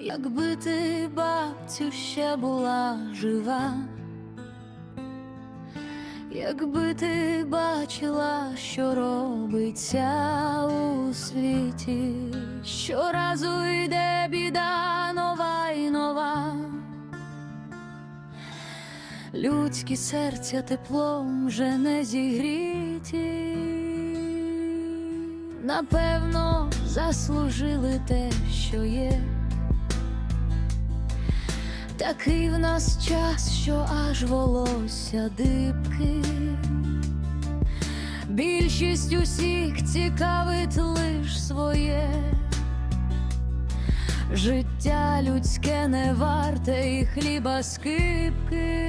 Якби ти, бабцю, ще була жива, якби ти бачила, що робиться у світі, щоразу йде біда нова й нова, людські серця теплом вже не зігріті, напевно, заслужили те, що є. Такий в нас час, що аж волосся дибки. Більшість усіх цікавить лиш своє. Життя людське не варте і хліба скипки.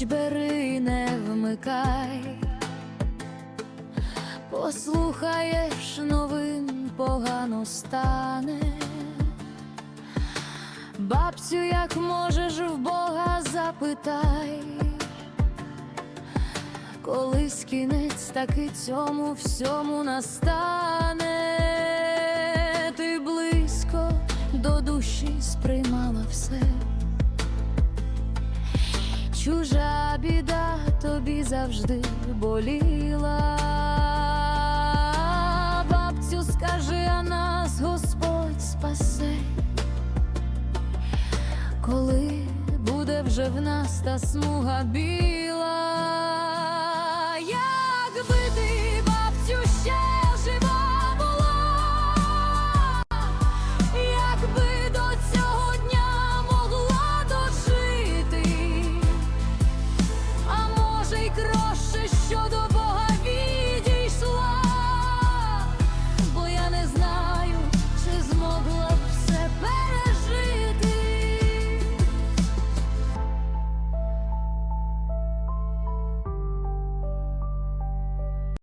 Хоч бери, не вмикай. Послухаєш новин, погано стане. Бабцю, як можеш в Бога запитай, колись кінець таки цьому всьому настане, ти близько до душі сприймала тобі завжди боліла. Бабцю, скажи, а нас Господь спасе. Коли буде вже в нас та смуга біла.